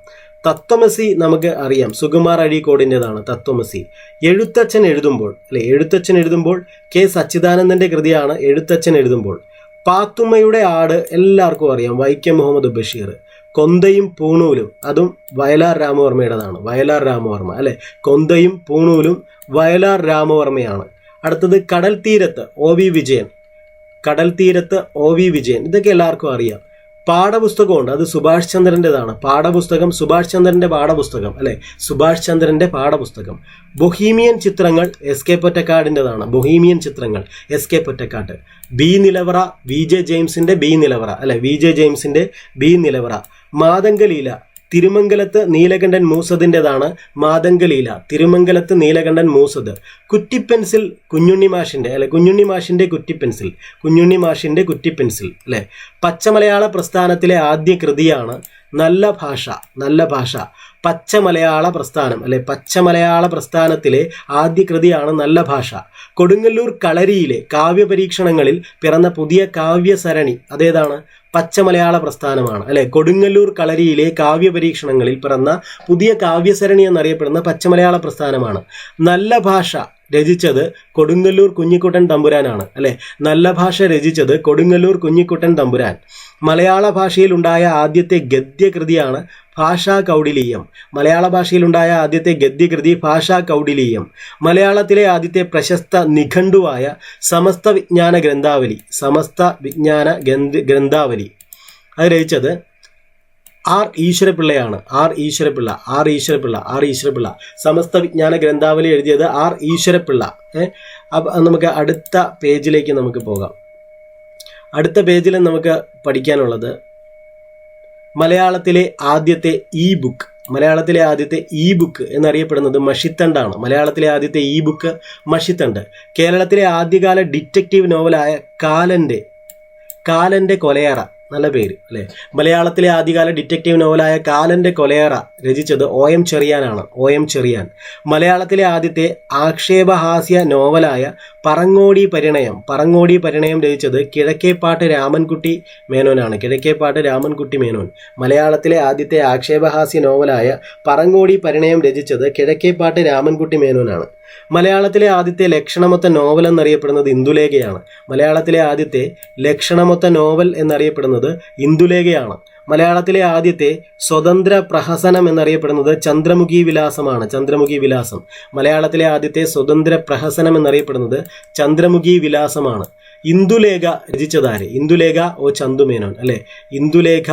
തത്വമസി നമുക്ക് അറിയാം. സുകുമാർ അഴീക്കോടിന്റെതാണ് തത്വമസി. എഴുത്തച്ഛൻ എഴുതുമ്പോൾ അല്ലെ എഴുത്തച്ഛൻ എഴുതുമ്പോൾ കെ സച്ചിദാനന്ദന്റെ കൃതിയാണ് എഴുത്തച്ഛൻ എഴുതുമ്പോൾ. പാത്തുമ്മയുടെ ആട് എല്ലാവർക്കും അറിയാം വൈക്കം മുഹമ്മദ് ബഷീർ. കൊന്തയും പൂണൂലും അതും വയലാർ രാമവർമ്മയുടേതാണ്. വയലാർ രാമവർമ്മ അല്ലെ? കൊന്തയും പൂണൂലും വയലാർ രാമവർമ്മയാണ്. അടുത്തത് കടൽ തീരത്ത് ഒ വി വിജയൻ. കടൽ തീരത്ത് ഒ വി വിജയൻ. ഇതൊക്കെ എല്ലാവർക്കും അറിയാം. പാഠപുസ്തകമുണ്ട്. അത് സുഭാഷ് ചന്ദ്രന്റെതാണ് പാഠപുസ്തകം സുഭാഷ് ചന്ദ്രന്റെ പാഠപുസ്തകം അല്ലെ? സുഭാഷ് ചന്ദ്രന്റെ പാഠപുസ്തകം. ബൊഹീമിയൻ ചിത്രങ്ങൾ എസ് കെ പൊറ്റക്കാടിന്റെതാണ് ബൊഹീമിയൻ ചിത്രങ്ങൾ S K Pottekkatt. B Nilavara V J ജെയിംസിന്റെ B നിലവറ അല്ലെ? വി ജെ ജെയിംസിന്റെ ബി നിലവറ. മാതങ്കലീല തിരുമംഗലത്ത് നീലകണ്ഠൻ മൂസദിന്റെതാണ് മാതങ്കലീല തിരുമംഗലത്ത് നീലകണ്ഠൻ മൂസദ് കുറ്റിപ്പെൻസിൽ കുഞ്ഞുണ്ണി മാഷിന്റെ അല്ലെ കുഞ്ഞുണ്ണി മാഷിന്റെ കുറ്റിപ്പെൻസിൽ കുഞ്ഞുണ്ണി മാഷിന്റെ കുറ്റിപ്പെൻസിൽ അല്ലേ? പച്ചമലയാള പ്രസ്ഥാനത്തിലെ ആദ്യ കൃതിയാണ് നല്ല ഭാഷ നല്ല ഭാഷ. പച്ചമലയാള പ്രസ്ഥാനം അല്ലെ പച്ചമലയാള പ്രസ്ഥാനത്തിലെ ആദ്യ കൃതിയാണ് നല്ല ഭാഷ. കൊടുങ്ങല്ലൂർ കളരിയിലെ കാവ്യ പരീക്ഷണങ്ങളിൽ പിറന്ന പുതിയ കാവ്യസരണി അതേതാണ്? പച്ചമലയാള പ്രസ്ഥാനമാണ്. അല്ലെ കൊടുങ്ങല്ലൂർ കളരിയിലെ കാവ്യ പരീക്ഷണങ്ങളിൽ പിറന്ന പുതിയ കാവ്യസരണി എന്നറിയപ്പെടുന്ന പച്ചമലയാള പ്രസ്ഥാനമാണ്. നല്ല ഭാഷ രചിച്ചത് കൊടുങ്ങല്ലൂർ കുഞ്ഞിക്കുട്ടൻ തമ്പുരാനാണ്. അല്ലെ നല്ല ഭാഷ രചിച്ചത് കൊടുങ്ങല്ലൂർ കുഞ്ഞിക്കുട്ടൻ തമ്പുരാൻ. മലയാള ഭാഷയിൽ ഉണ്ടായ ആദ്യത്തെ ഗദ്യകൃതിയാണ് ഭാഷാ കൗടിലീയം. മലയാള ഭാഷയിലുണ്ടായ ആദ്യത്തെ ഗദ്യകൃതി ഭാഷാ കൗടിലീയം. മലയാളത്തിലെ ആദ്യത്തെ പ്രശസ്ത നിഘണ്ടുവായ സമസ്ത വിജ്ഞാന ഗ്രന്ഥാവലി സമസ്ത വിജ്ഞാന ഗ്രന്ഥ ഗ്രന്ഥാവലി. അത് രചിച്ചത് R ഈശ്വരപിള്ളയാണ്. R Eeswara Pillai R Eeswara Pillai R Eeswara Pillai. Samastha Vijnana Granthavali എഴുതിയത് ആർ ഈശ്വരപിള്ള. അപ്പം നമുക്ക് അടുത്ത പേജിലേക്ക് നമുക്ക് പോകാം. അടുത്ത പേജിൽ നമുക്ക് പഠിക്കാനുള്ളത് മലയാളത്തിലെ ആദ്യത്തെ ഇ ബുക്ക് മലയാളത്തിലെ ആദ്യത്തെ ഇ ബുക്ക് എന്നറിയപ്പെടുന്നത് മഷിത്തണ്ടാണ്. മലയാളത്തിലെ ആദ്യത്തെ ഇ ബുക്ക് മഷിത്തണ്ട്. കേരളത്തിലെ ആദ്യകാല ഡിറ്റക്റ്റീവ് നോവലായ കാലന്റെ കാലന്റെ കൊലയറ നല്ല പേര് അല്ലേ? മലയാളത്തിലെ ആദ്യകാല ഡിറ്റക്റ്റീവ് നോവലായ കാലന്റെ കൊലയറ രചിച്ചത് O M ചെറിയാനാണ്. O M Cheriyan. മലയാളത്തിലെ ആദ്യത്തെ ആക്ഷേപഹാസ്യ നോവലായ പറങ്ങോടി പരിണയം പറങ്ങോടി പരിണയം രചിച്ചത് കിഴക്കേപ്പാട്ട് രാമൻകുട്ടി മേനോനാണ്. കിഴക്കേപ്പാട്ട് രാമൻകുട്ടി മേനോൻ. മലയാളത്തിലെ ആദ്യത്തെ ആക്ഷേപഹാസ്യ നോവലായ പറങ്ങോടി പരിണയം രചിച്ചത് കിഴക്കേപ്പാട്ട് രാമൻകുട്ടി മേനോനാണ്. മലയാളത്തിലെ ആദ്യത്തെ ലക്ഷണമൊത്ത നോവൽ എന്നറിയപ്പെടുന്നത് ഇന്ദുലേഖയാണ്. മലയാളത്തിലെ ആദ്യത്തെ ലക്ഷണമൊത്ത നോവൽ എന്നറിയപ്പെടുന്നത് ഇന്ദുലേഖയാണ്. മലയാളത്തിലെ ആദ്യത്തെ സ്വതന്ത്ര പ്രഹസനം എന്നറിയപ്പെടുന്നത് ചന്ദ്രമുഖി വിലാസമാണ് ചന്ദ്രമുഖി വിലാസം. മലയാളത്തിലെ ആദ്യത്തെ സ്വതന്ത്ര പ്രഹസനം എന്നറിയപ്പെടുന്നത് ചന്ദ്രമുഖി വിലാസമാണ്. ഇന്ദുലേഖ രചിച്ചതാര്? ഇന്ദുലേഖ ഓ ചന്തുമേനോൻ അല്ലെ? ഇന്ദുലേഖ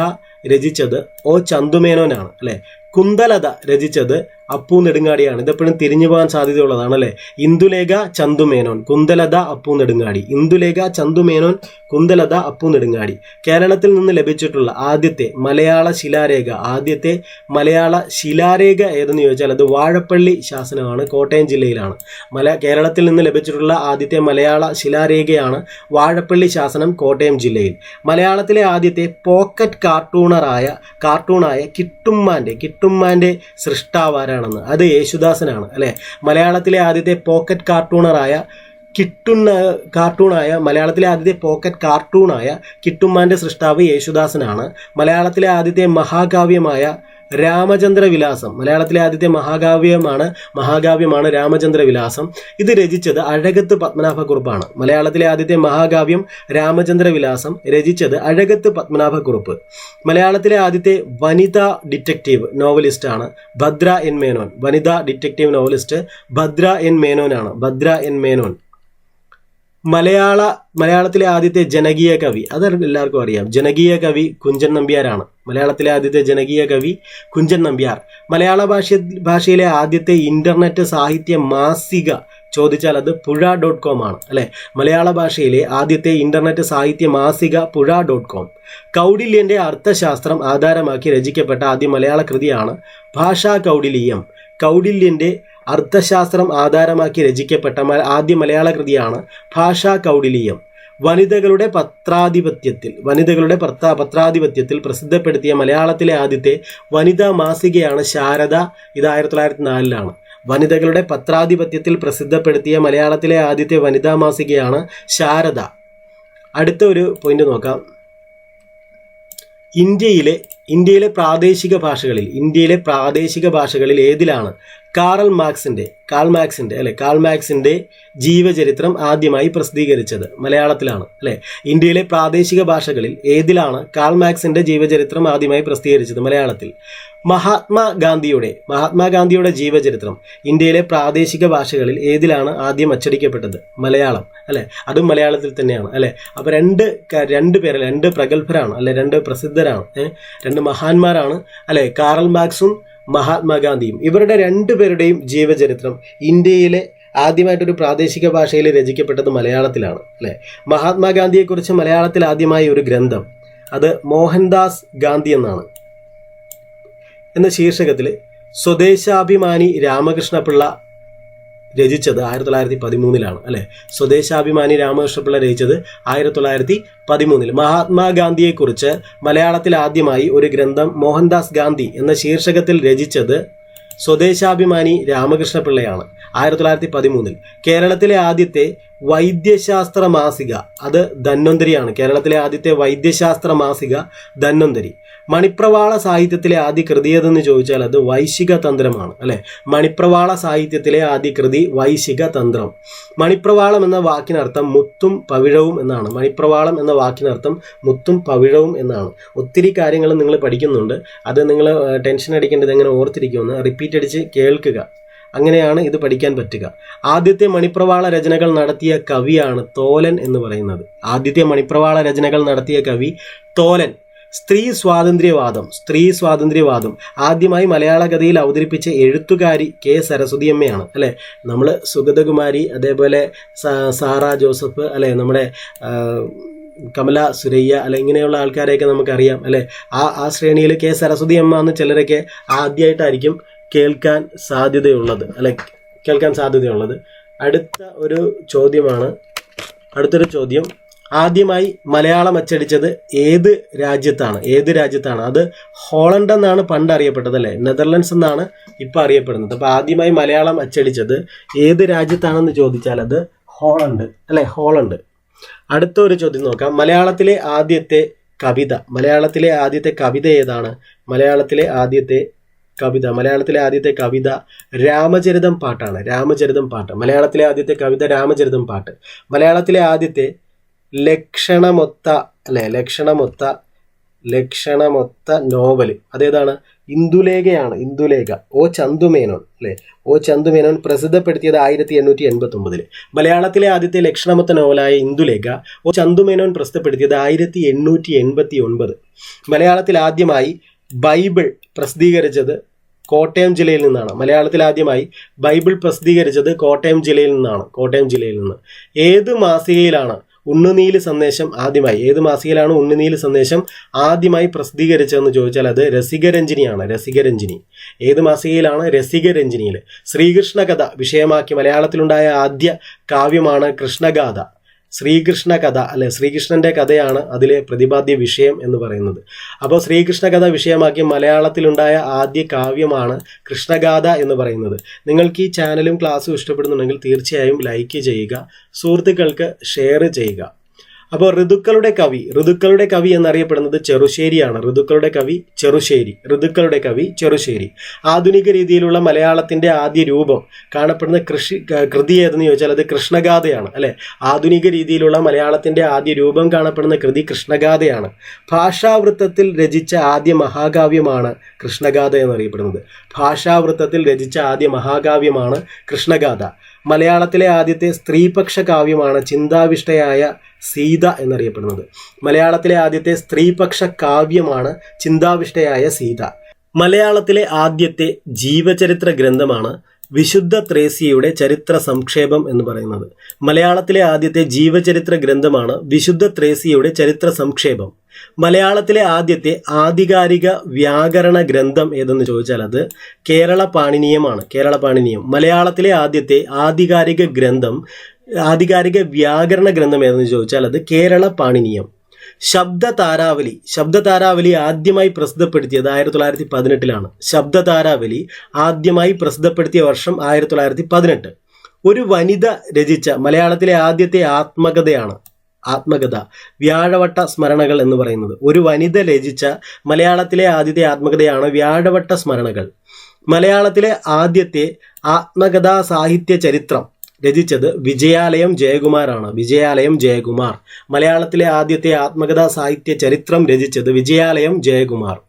രചിച്ചത് ഓ ചന്തുമേനോനാണ് അല്ലെ? കുന്തലത രചിച്ചത് അപ്പു നെടുങ്ങാടിയാണ്. ഇതെപ്പോഴും തിരിഞ്ഞു പോകാൻ സാധ്യതയുള്ളതാണ് അല്ലെ ഇന്ദുലേഖ ചന്തുമേനോൻ കുന്തലത അപ്പു നെടുങ്ങാടി. ഇന്ദുലേഖ ചന്തുമേനോൻ കുന്തലത അപ്പു നെടുങ്ങാടി. കേരളത്തിൽ നിന്ന് ലഭിച്ചിട്ടുള്ള ആദ്യത്തെ മലയാള ശിലാരേഖ ആദ്യത്തെ മലയാള ശിലാരേഖ ഏതെന്ന് ചോദിച്ചാൽ അത് വാഴപ്പള്ളി ശാസനമാണ് കോട്ടയം ജില്ലയിലാണ്. മല കേരളത്തിൽ നിന്ന് ലഭിച്ചിട്ടുള്ള ആദ്യത്തെ മലയാള ശിലാരേഖയാണ് വാഴപ്പള്ളി ശാസനം കോട്ടയം ജില്ലയിൽ. മലയാളത്തിലെ ആദ്യത്തെ പോക്കറ്റ് കാർട്ടൂണറായ കാർട്ടൂണായ കിട്ടുമ്മാന്റെ കിട്ടുമ്മാന്റെ സൃഷ്ടാവാരാണെന്ന് അത് യേശുദാസനാണ് അല്ലേ? മലയാളത്തിലെ ആദ്യത്തെ പോക്കറ്റ് കാർട്ടൂണറായ കിട്ടുന്ന കാർട്ടൂണായ മലയാളത്തിലെ ആദ്യത്തെ പോക്കറ്റ് കാർട്ടൂണായ കിട്ടുമ്മാന്റെ സൃഷ്ടാവ് യേശുദാസനാണ്. മലയാളത്തിലെ ആദ്യത്തെ മഹാകാവ്യമായ രാമചന്ദ്ര വിലാസം മലയാളത്തിലെ ആദ്യത്തെ മഹാകാവ്യമാണ് മഹാകാവ്യമാണ് രാമചന്ദ്രവിലാസം. ഇത് രചിച്ചത് അഴകത്ത് പത്മനാഭക്കുറുപ്പാണ്. മലയാളത്തിലെ ആദ്യത്തെ മഹാകാവ്യം രാമചന്ദ്രവിലാസം രചിച്ചത് അഴകത്ത് പത്മനാഭക്കുറുപ്പ്. മലയാളത്തിലെ ആദ്യത്തെ വനിതാ ഡിറ്റക്റ്റീവ് നോവലിസ്റ്റാണ് ഭദ്ര എൻ മേനോൻ. വനിതാ ഡിറ്റക്റ്റീവ് നോവലിസ്റ്റ് ഭദ്ര എൻ മേനോനാണ്. ഭദ്ര എൻ മേനോൻ. മലയാള മലയാളത്തിലെ ആദ്യത്തെ ജനകീയ കവി. അത് എല്ലാവർക്കും അറിയാം. ജനകീയ കവി കുഞ്ചൻ നമ്പ്യാരാണ്. മലയാളത്തിലെ ആദ്യത്തെ ജനകീയ കവി കുഞ്ചൻ നമ്പ്യാർ. മലയാള ഭാഷ ഭാഷയിലെ ആദ്യത്തെ ഇന്റർനെറ്റ് സാഹിത്യ മാസിക ചോദിച്ചാൽ അത് പുഴ ഡോട്ട് കോം ആണ് അല്ലെ? മലയാള ഭാഷയിലെ ആദ്യത്തെ ഇന്റർനെറ്റ് സാഹിത്യ മാസിക പുഴ ഡോട്ട് കോം കൗടില്യന്റെ അർത്ഥശാസ്ത്രം ആധാരമാക്കി രചിക്കപ്പെട്ട ആദ്യ മലയാള കൃതിയാണ് ഭാഷാ കൗടില്യം. കൗടില്യന്റെ അർത്ഥശാസ്ത്രം ആധാരമാക്കി രചിക്കപ്പെട്ട ആദ്യ മലയാള കൃതിയാണ് ഭാഷാ കൗടില്യം. വനിതകളുടെ പത്രാധിപത്യത്തിൽ വനിതകളുടെ പത്ര പത്രാധിപത്യത്തിൽ പ്രസിദ്ധപ്പെടുത്തിയ മലയാളത്തിലെ ആദ്യത്തെ വനിതാ മാസികയാണ് ശാരദ. ഇത് ആയിരത്തി തൊള്ളായിരത്തി നാലിലാണ് വനിതകളുടെ പത്രാധിപത്യത്തിൽ പ്രസിദ്ധപ്പെടുത്തിയ മലയാളത്തിലെ ആദ്യത്തെ വനിതാ മാസികയാണ് ശാരദ. അടുത്ത ഒരു പോയിന്റ് നോക്കാം. ഇന്ത്യയിലെ ഇന്ത്യയിലെ പ്രാദേശിക ഭാഷകളിൽ ഇന്ത്യയിലെ പ്രാദേശിക ഭാഷകളിൽ ഏതിലാണ് കാറൽ മാർക്സിന്റെ കാൾ മാർക്സിന്റെ അല്ലെ? കാൾ മാർക്സിന്റെ ജീവചരിത്രം ആദ്യമായി പ്രസിദ്ധീകരിച്ചത് മലയാളത്തിലാണ് അല്ലെ? ഇന്ത്യയിലെ പ്രാദേശിക ഭാഷകളിൽ ഏതിലാണ് കാൾ മാർക്സിന്റെ ജീവചരിത്രം ആദ്യമായി പ്രസിദ്ധീകരിച്ചത് മലയാളത്തിൽ? മഹാത്മാഗാന്ധിയുടെ മഹാത്മാഗാന്ധിയുടെ ജീവചരിത്രം ഇന്ത്യയിലെ പ്രാദേശിക ഭാഷകളിൽ ഏതിലാണ് ആദ്യം അച്ചടിക്കപ്പെട്ടത്? മലയാളം അല്ലെ? അതും മലയാളത്തിൽ തന്നെയാണ് അല്ലെ? അപ്പൊ രണ്ട് രണ്ട് പേര് രണ്ട് പ്രഗത്ഭരാണ് അല്ലെ? രണ്ട് പ്രസിദ്ധരാണ് രണ്ട് മഹാന്മാരാണ് അല്ലെ? കാറൽ മാർക്സും മഹാത്മാഗാന്ധിയും ഇവരുടെ രണ്ടുപേരുടെയും ജീവചരിത്രം ഇന്ത്യയിലെ ആദ്യമായിട്ടൊരു പ്രാദേശിക ഭാഷയിൽ രചിക്കപ്പെട്ടത് മലയാളത്തിലാണ് അല്ലെ? മഹാത്മാഗാന്ധിയെക്കുറിച്ച് മലയാളത്തിൽ ആദ്യമായി ഒരു ഗ്രന്ഥം അത് മോഹൻദാസ് ഗാന്ധി എന്നാണ്. എന്ന ശീർഷകത്തിൽ സ്വദേശാഭിമാനി രാമകൃഷ്ണപിള്ള രചിച്ചത് ആയിരത്തി തൊള്ളായിരത്തി പതിമൂന്നിലാണ് അല്ലെ? സ്വദേശാഭിമാനി രാമകൃഷ്ണപിള്ള രചിച്ചത് ആയിരത്തി തൊള്ളായിരത്തി പതിമൂന്നിൽ മഹാത്മാഗാന്ധിയെക്കുറിച്ച് മലയാളത്തിൽ ആദ്യമായി ഒരു ഗ്രന്ഥം മോഹൻദാസ് ഗാന്ധി എന്ന ശീർഷകത്തിൽ രചിച്ചത് സ്വദേശാഭിമാനി രാമകൃഷ്ണപിള്ളയാണ് ആയിരത്തി തൊള്ളായിരത്തി പതിമൂന്നിൽ കേരളത്തിലെ ആദ്യത്തെ വൈദ്യശാസ്ത്ര മാസിക അത് ധന്വന്തരിയാണ്. കേരളത്തിലെ ആദ്യത്തെ വൈദ്യശാസ്ത്ര മാസിക ധന്വന്തരി. മണിപ്രവാള സാഹിത്യത്തിലെ ആദ്യ കൃതി ഏതെന്ന് ചോദിച്ചാൽ അത് വൈശിക തന്ത്രമാണ് അല്ലെ? മണിപ്രവാള സാഹിത്യത്തിലെ ആദ്യ കൃതി വൈശിക തന്ത്രം. മണിപ്രവാളം എന്ന വാക്കിനർത്ഥം മുത്തും പവിഴവും എന്നാണ്. മണിപ്രവാളം എന്ന വാക്കിനർത്ഥം മുത്തും പവിഴവും എന്നാണ്. ഒത്തിരി കാര്യങ്ങൾ നിങ്ങൾ പഠിക്കുന്നുണ്ട്. അത് നിങ്ങൾ ടെൻഷൻ അടിക്കേണ്ടത് എങ്ങനെ ഓർത്തിരിക്കുമെന്ന് റിപ്പീറ്റ് അടിച്ച് കേൾക്കുക. അങ്ങനെയാണ് ഇത് പഠിക്കാൻ പറ്റുക. ആദ്യത്തെ മണിപ്രവാള രചനകൾ നടത്തിയ കവിയാണ് തോലൻ എന്ന് പറയുന്നത്. ആദ്യത്തെ മണിപ്രവാള രചനകൾ നടത്തിയ കവി തോലൻ. സ്ത്രീ സ്വാതന്ത്ര്യവാദം സ്ത്രീ സ്വാതന്ത്ര്യവാദം. ആദ്യമായി മലയാള കഥയിൽ അവതരിപ്പിച്ച എഴുത്തുകാരി കെ സരസ്വതിയമ്മയാണ്. അല്ലെ? നമ്മൾ സുഗതകുമാരി അതേപോലെ സാറ ജോസഫ് അല്ലെ? നമ്മുടെ കമല സുരയ്യ അല്ലെ? ഇങ്ങനെയുള്ള ആൾക്കാരെയൊക്കെ നമുക്കറിയാം അല്ലെ? ആ ആ ശ്രേണിയിൽ കെ സരസ്വതി അമ്മ എന്ന് ചിലരൊക്കെ ആദ്യമായിട്ടായിരിക്കും കേൾക്കാൻ സാധ്യതയുള്ളത് അല്ലെ? കേൾക്കാൻ സാധ്യതയുള്ളത്. അടുത്ത ഒരു ചോദ്യമാണ്. അടുത്തൊരു ചോദ്യം. ആദ്യമായി മലയാളം അച്ചടിച്ചത് ഏത് രാജ്യത്താണ്? ഏത് രാജ്യത്താണ്? അത് ഹോളണ്ട് എന്നാണ് പണ്ട് അറിയപ്പെട്ടത് അല്ലേ? നെതർലൻഡ്സ് എന്നാണ് ഇപ്പം അറിയപ്പെടുന്നത്. അപ്പോൾ ആദ്യമായി മലയാളം അച്ചടിച്ചത് ഏത് രാജ്യത്താണെന്ന് ചോദിച്ചാൽ അത് ഹോളണ്ട് അല്ലേ? ഹോളണ്ട്. അടുത്ത ഒരു ചോദ്യം നോക്കാം. മലയാളത്തിലെ ആദ്യത്തെ കവിത മലയാളത്തിലെ ആദ്യത്തെ കവിത ഏതാണ്? മലയാളത്തിലെ ആദ്യത്തെ കവിത മലയാളത്തിലെ ആദ്യത്തെ കവിത രാമചരിതം പാട്ടാണ്. രാമചരിതം പാട്ട്. മലയാളത്തിലെ ആദ്യത്തെ കവിത രാമചരിതം പാട്ട്. മലയാളത്തിലെ ആദ്യത്തെ ലക്ഷണമൊത്ത അല്ലെ ലക്ഷണമൊത്ത ലക്ഷണമൊത്ത നോവൽ അതേതാണ്? ഇന്ദുലേഖയാണ് ഇന്ദുലേഖ. ഓ ചന്തുമേനോൻ അല്ലേ? ഓ ചന്തുമേനോൻ പ്രസിദ്ധപ്പെടുത്തിയത് ആയിരത്തി എണ്ണൂറ്റി എൺപത്തി ഒമ്പതിൽ മലയാളത്തിലെ ആദ്യത്തെ ലക്ഷണമൊത്ത നോവലായ ഇന്ദുലേഖ ഓ ചന്തുമേനോൻ പ്രസിദ്ധപ്പെടുത്തിയത് ആയിരത്തി എണ്ണൂറ്റി എൺപത്തി ഒൻപത് മലയാളത്തിൽ ആദ്യമായി ബൈബിൾ പ്രസിദ്ധീകരിച്ചത് കോട്ടയം ജില്ലയിൽ നിന്നാണ്. മലയാളത്തിൽ ആദ്യമായി ബൈബിൾ പ്രസിദ്ധീകരിച്ചത് കോട്ടയം ജില്ലയിൽ നിന്നാണ് കോട്ടയം ജില്ലയിൽ നിന്ന്. ഏത് മാസികയിലാണ് ഉണ്ണുനീൽ സന്ദേശം ആദ്യമായി. ഏത് മാസികയിലാണ് ഉണ്ണുനീൽ സന്ദേശം ആദ്യമായി പ്രസിദ്ധീകരിച്ചതെന്ന് ചോദിച്ചാൽ അത് രസികരഞ്ജിനിയാണ്. രസികരഞ്ജിനി. ഏത് മാസികയിലാണ് രസികരഞ്ജിനിയിൽ ശ്രീകൃഷ്ണ കഥ വിഷയമാക്കി മലയാളത്തിലുണ്ടായ ആദ്യ കാവ്യമാണ് കൃഷ്ണഗാഥ. ശ്രീകൃഷ്ണ കഥ അല്ലെ ശ്രീകൃഷ്ണന്റെ കഥയാണ് അതിലെ പ്രതിപാദ്യ വിഷയം എന്ന് പറയുന്നത്. അപ്പോൾ ശ്രീകൃഷ്ണ കഥ വിഷയമാക്കി മലയാളത്തിലുണ്ടായ ആദ്യ കാവ്യമാണ് കൃഷ്ണഗാഥ എന്ന് പറയുന്നത്. നിങ്ങൾക്ക് ഈ ചാനലും ക്ലാസ്സും ഇഷ്ടപ്പെടുന്നുണ്ടെങ്കിൽ തീർച്ചയായും ലൈക്ക് ചെയ്യുക സുഹൃത്തുക്കൾക്ക് ഷെയർ ചെയ്യുക. അപ്പോൾ ഋതുക്കളുടെ കവി ഋതുക്കളുടെ കവി എന്നറിയപ്പെടുന്നത് ചെറുശ്ശേരിയാണ്. ഋതുക്കളുടെ കവി ചെറുശ്ശേരി. ഋതുക്കളുടെ കവി ചെറുശ്ശേരി. ആധുനിക രീതിയിലുള്ള മലയാളത്തിന്റെ ആദ്യ രൂപം കാണപ്പെടുന്ന കൃഷി കൃതി ഏതെന്ന് ചോദിച്ചാൽ അത് കൃഷ്ണഗാഥയാണ് അല്ലെ? ആധുനിക രീതിയിലുള്ള മലയാളത്തിന്റെ ആദ്യ രൂപം കാണപ്പെടുന്ന കൃതി കൃഷ്ണഗാഥയാണ്. ഭാഷാവൃത്തത്തിൽ രചിച്ച ആദ്യ മഹാകാവ്യമാണ് കൃഷ്ണഗാഥ എന്നറിയപ്പെടുന്നത്. ഭാഷാവൃത്തത്തിൽ രചിച്ച ആദ്യ മഹാകാവ്യമാണ് കൃഷ്ണഗാഥ. മലയാളത്തിലെ ആദ്യത്തെ സ്ത്രീപക്ഷ കാവ്യമാണ് ചിന്താവിഷ്ടയായ സീത എന്നറിയപ്പെടുന്നത്. മലയാളത്തിലെ ആദ്യത്തെ സ്ത്രീപക്ഷ കാവ്യമാണ് ചിന്താവിഷ്ടയായ സീത. മലയാളത്തിലെ ആദ്യത്തെ ജീവചരിത്ര ഗ്രന്ഥമാണ് വിശുദ്ധ ത്രേസ്യയുടെ ചരിത്ര സംക്ഷേപം എന്ന് പറയുന്നത്. മലയാളത്തിലെ ആദ്യത്തെ ജീവചരിത്ര ഗ്രന്ഥമാണ് വിശുദ്ധ ത്രേസ്യയുടെ ചരിത്ര സംക്ഷേപം. മലയാളത്തിലെ ആദ്യത്തെ ആധികാരിക വ്യാകരണ ഗ്രന്ഥം ഏതെന്ന് ചോദിച്ചാൽ അത് കേരള പാണിനീയമാണ്. കേരള പാണിനീയം. മലയാളത്തിലെ ആദ്യത്തെ ആധികാരിക ഗ്രന്ഥം ആധികാരിക വ്യാകരണ ഗ്രന്ഥം ഏതെന്ന് ചോദിച്ചാൽ അത് കേരള പാണിനീയം. ശബ്ദ താരാവലി ശബ്ദ താരാവലി ആദ്യമായി പ്രസിദ്ധപ്പെടുത്തിയത് ആയിരത്തി തൊള്ളായിരത്തി പതിനെട്ടിലാണ് ശബ്ദ താരാവലി ആദ്യമായി പ്രസിദ്ധപ്പെടുത്തിയ വർഷം ആയിരത്തി തൊള്ളായിരത്തി പതിനെട്ട് ഒരു വനിത രചിച്ച മലയാളത്തിലെ ആദ്യത്തെ ആത്മകഥയാണ്. ആത്മകഥ. വ്യാഴവട്ട സ്മരണകൾ എന്ന് പറയുന്നത്. ഒരു വനിത രചിച്ച മലയാളത്തിലെ ആദ്യത്തെ ആത്മകഥയാണ് വ്യാഴവട്ട സ്മരണകൾ. മലയാളത്തിലെ ആദ്യത്തെ ആത്മകഥാ സാഹിത്യ ചരിത്രം. രചിച്ചത് വിജയാലയം ജയകുമാറാണ് വിജയാലയം ജയകുമാർ. മലയാളത്തിലെ ആദ്യത്തെ ആത്മകഥാ സാഹിത്യ ചരിത്രം രചിച്ചത് വിജയാലയം ജയകുമാർ.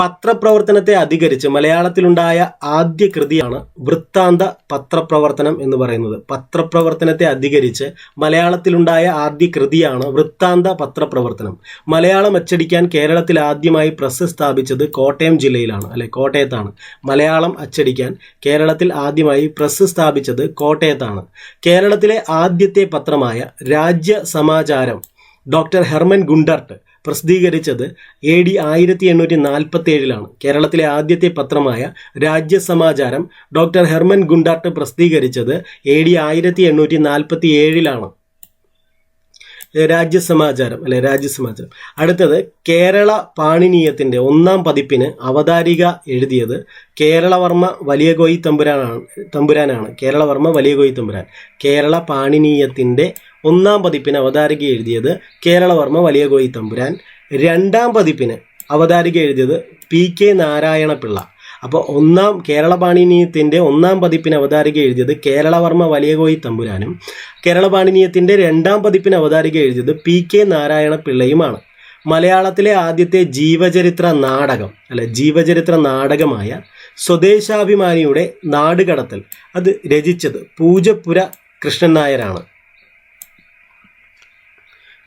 പത്രപ്രവർത്തനത്തെ അധികരിച്ച് മലയാളത്തിലുണ്ടായ ആദ്യ കൃതിയാണ് വൃത്താന്ത പത്രപ്രവർത്തനം എന്ന് പറയുന്നത്. പത്രപ്രവർത്തനത്തെ അധികരിച്ച് മലയാളത്തിലുണ്ടായ ആദ്യ കൃതിയാണ് വൃത്താന്ത പത്രപ്രവർത്തനം. മലയാളം അച്ചടിക്കാൻ കേരളത്തിൽ ആദ്യമായി പ്രസ് സ്ഥാപിച്ചത് കോട്ടയം ജില്ലയിലാണ് അല്ലെ കോട്ടയത്താണ്. മലയാളം അച്ചടിക്കാൻ കേരളത്തിൽ ആദ്യമായി പ്രസ് സ്ഥാപിച്ചത് കോട്ടയത്താണ്. കേരളത്തിലെ ആദ്യത്തെ പത്രമായ Rajya Samacharam doctor Hermann Gundert പ്രസിദ്ധീകരിച്ചത് എ ഡി ആയിരത്തി എണ്ണൂറ്റി നാൽപ്പത്തി ഏഴിലാണ് കേരളത്തിലെ ആദ്യത്തെ പത്രമായ രാജ്യസമാചാരം ഡോക്ടർ ഹെർമൻ ഗുണ്ടാട്ട് പ്രസിദ്ധീകരിച്ചത് എ ഡി ആയിരത്തി എണ്ണൂറ്റി നാൽപ്പത്തി ഏഴിലാണ് രാജ്യസമാചാരം അല്ലെ രാജ്യസമാചാരം. അടുത്തത് കേരള പാണിനീയത്തിന്റെ ഒന്നാം പതിപ്പിന് അവതാരിക എഴുതിയത് കേരളവർമ്മ വലിയകോയി തമ്പുരാനാണ് തമ്പുരാനാണ്. കേരളവർമ്മ വലിയകോയി തമ്പുരാൻ. കേരള പാണിനീയത്തിന്റെ ഒന്നാം പതിപ്പിന് അവതാരിക എഴുതിയത് കേരളവർമ്മ വലിയ കോയി തമ്പുരാൻ. രണ്ടാം പതിപ്പിന് അവതാരിക എഴുതിയത് പി കെ നാരായണപിള്ള. അപ്പോൾ ഒന്നാം കേരള പാണിനീയത്തിന്റെ ഒന്നാം പതിപ്പിന് അവതാരിക എഴുതിയത് കേരളവർമ്മ വലിയ കോയി തമ്പുരാനും. കേരള പാണിനീയത്തിന്റെ രണ്ടാം പതിപ്പിന് അവതാരിക എഴുതിയത് പി കെ നാരായണ പിള്ളയുമാണ് മലയാളത്തിലെ ആദ്യത്തെ ജീവചരിത്ര നാടകം അല്ലെ ജീവചരിത്ര നാടകമായ സ്വദേശാഭിമാനിയുടെ നാടുകടത്തൽ. അത് രചിച്ചത് പൂജപ്പുര കൃഷ്ണൻ നായരാണ്.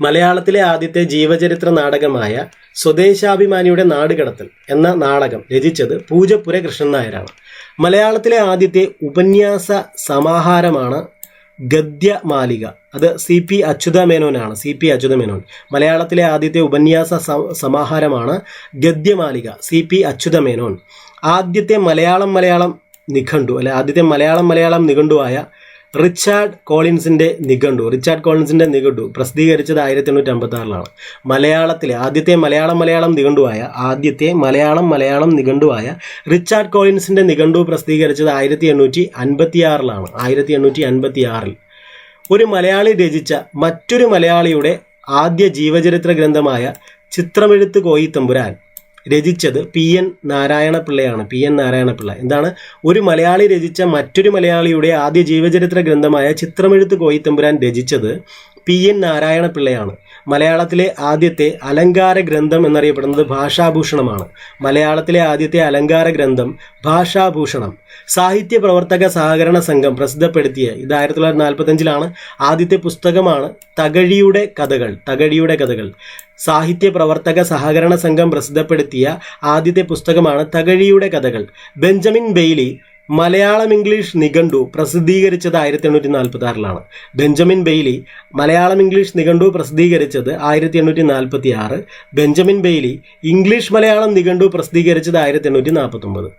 മലയാളത്തിലെ ആദ്യത്തെ ജീവചരിത്ര നാടകമായ സ്വദേശാഭിമാനിയുടെ നാടുകടത്തൽ എന്ന നാടകം രചിച്ചത് പൂജപ്പുര കൃഷ്ണൻ നായരാണ്. മലയാളത്തിലെ ആദ്യത്തെ ഉപന്യാസ സമാഹാരമാണ് ഗദ്യമാലിക. അത് സി പി അച്യുതമേനോനാണ് സി പി അച്യുതമേനോൻ മലയാളത്തിലെ ആദ്യത്തെ ഉപന്യാസ സമാഹാരമാണ് ഗദ്യമാലിക സി പി അച്യുതമേനോൻ ആദ്യത്തെ മലയാളം മലയാളം നിഘണ്ടു അല്ലെ ആദ്യത്തെ മലയാളം മലയാളം നിഘണ്ടുവായ റിച്ചാർഡ് കോളിൻസിന്റെ നിഘണ്ടു. റിച്ചാർഡ് കോളിൻസിന്റെ നിഘണ്ടു പ്രസിദ്ധീകരിച്ചത് ആയിരത്തി എണ്ണൂറ്റി അമ്പത്തി ആറിലാണ് മലയാളത്തിലെ ആദ്യത്തെ മലയാളം മലയാളം നിഘണ്ടുവായ ആദ്യത്തെ മലയാളം മലയാളം നിഘണ്ടുവായ റിച്ചാർഡ് കോളിൻസിന്റെ നിഘണ്ടു പ്രസിദ്ധീകരിച്ചത് ആയിരത്തി എണ്ണൂറ്റി അൻപത്തി ആറിലാണ് ആയിരത്തി എണ്ണൂറ്റി അൻപത്തി ആറിൽ ഒരു മലയാളി രചിച്ച മറ്റൊരു മലയാളിയുടെ ആദ്യ ജീവചരിത്ര ഗ്രന്ഥമായ ചിത്രമെഴുത്ത് കോയി തമ്പുരാൻ രചിച്ചത് P N നാരായണപിള്ളയാണ്. P N Narayanapillai. എന്താണ്? ഒരു മലയാളി രചിച്ച മറ്റൊരു മലയാളിയുടെ ആദ്യ ജീവചരിത്ര ഗ്രന്ഥമായ ചിത്രമെഴുത്ത് കോയിത്തമ്പുരാൻ രചിച്ചത് പി എൻ നാരായണപിള്ളയാണ് മലയാളത്തിലെ ആദ്യത്തെ അലങ്കാര ഗ്രന്ഥം എന്നറിയപ്പെടുന്നത് ഭാഷാഭൂഷണമാണ്. മലയാളത്തിലെ ആദ്യത്തെ അലങ്കാര ഗ്രന്ഥം ഭാഷാഭൂഷണം. സാഹിത്യ പ്രവർത്തക സഹകരണ സംഘം പ്രസിദ്ധപ്പെടുത്തിയ ഇത് ആയിരത്തി തൊള്ളായിരത്തി നാൽപ്പത്തഞ്ചിലാണ് ആദ്യത്തെ പുസ്തകമാണ് തകഴിയുടെ കഥകൾ തകഴിയുടെ കഥകൾ. സാഹിത്യ പ്രവർത്തക സഹകരണ സംഘം പ്രസിദ്ധപ്പെടുത്തിയ ആദ്യത്തെ പുസ്തകമാണ് തകഴിയുടെ കഥകൾ. ബെഞ്ചമിൻ ബെയ്ലി മലയാളം ഇംഗ്ലീഷ് നിഘണ്ടു പ്രസിദ്ധീകരിച്ചത് ആയിരത്തി എണ്ണൂറ്റി നാൽപ്പത്തി ആറിലാണ് ബെഞ്ചമിൻ ബെയ്ലി മലയാളം ഇംഗ്ലീഷ് നിഘണ്ടു പ്രസിദ്ധീകരിച്ചത് ആയിരത്തി എണ്ണൂറ്റി നാൽപ്പത്തി ആറ് ബെഞ്ചമിൻ ബെയ്ലി ഇംഗ്ലീഷ് മലയാളം നിഘണ്ടു പ്രസിദ്ധീകരിച്ചത് ആയിരത്തി എണ്ണൂറ്റി നാൽപ്പത്തി ഒമ്പത്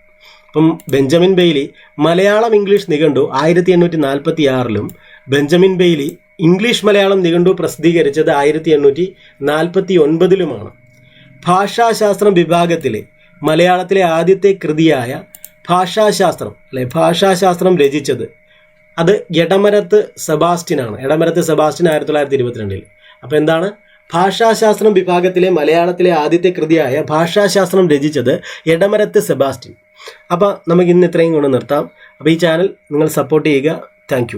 അപ്പം ബെഞ്ചമിൻ ബെയ്ലി മലയാളം ഇംഗ്ലീഷ് നിഘണ്ടു ആയിരത്തി എണ്ണൂറ്റി നാൽപ്പത്തി ആറിലും ബെഞ്ചമിൻ ബെയ്ലി ഇംഗ്ലീഷ് മലയാളം നിഘണ്ടു പ്രസിദ്ധീകരിച്ചത് ആയിരത്തി എണ്ണൂറ്റി നാൽപ്പത്തി ഒൻപതിലുമാണ് ഭാഷാശാസ്ത്രം വിഭാഗത്തിലെ മലയാളത്തിലെ ആദ്യത്തെ കൃതിയായ ഭാഷാശാസ്ത്രം അല്ലെ? ഭാഷാശാസ്ത്രം രചിച്ചത് അത് എടമരത്ത് സെബാസ്റ്റിനാണ് എടമരത്ത് സെബാസ്റ്റിൻ ആയിരത്തി തൊള്ളായിരത്തി ഇരുപത്തിരണ്ടിൽ അപ്പോൾ എന്താണ്? ഭാഷാശാസ്ത്രം വിഭാഗത്തിലെ മലയാളത്തിലെ ആദ്യത്തെ കൃതിയായ ഭാഷാശാസ്ത്രം രചിച്ചത് എടമരത്ത് സെബാസ്റ്റിൻ അപ്പോൾ നമുക്ക് ഇന്ന് ഇത്രയും കൊണ്ട് നിർത്താം. അപ്പോൾ ഈ ചാനൽ നിങ്ങൾ സപ്പോർട്ട് ചെയ്യുക. താങ്ക്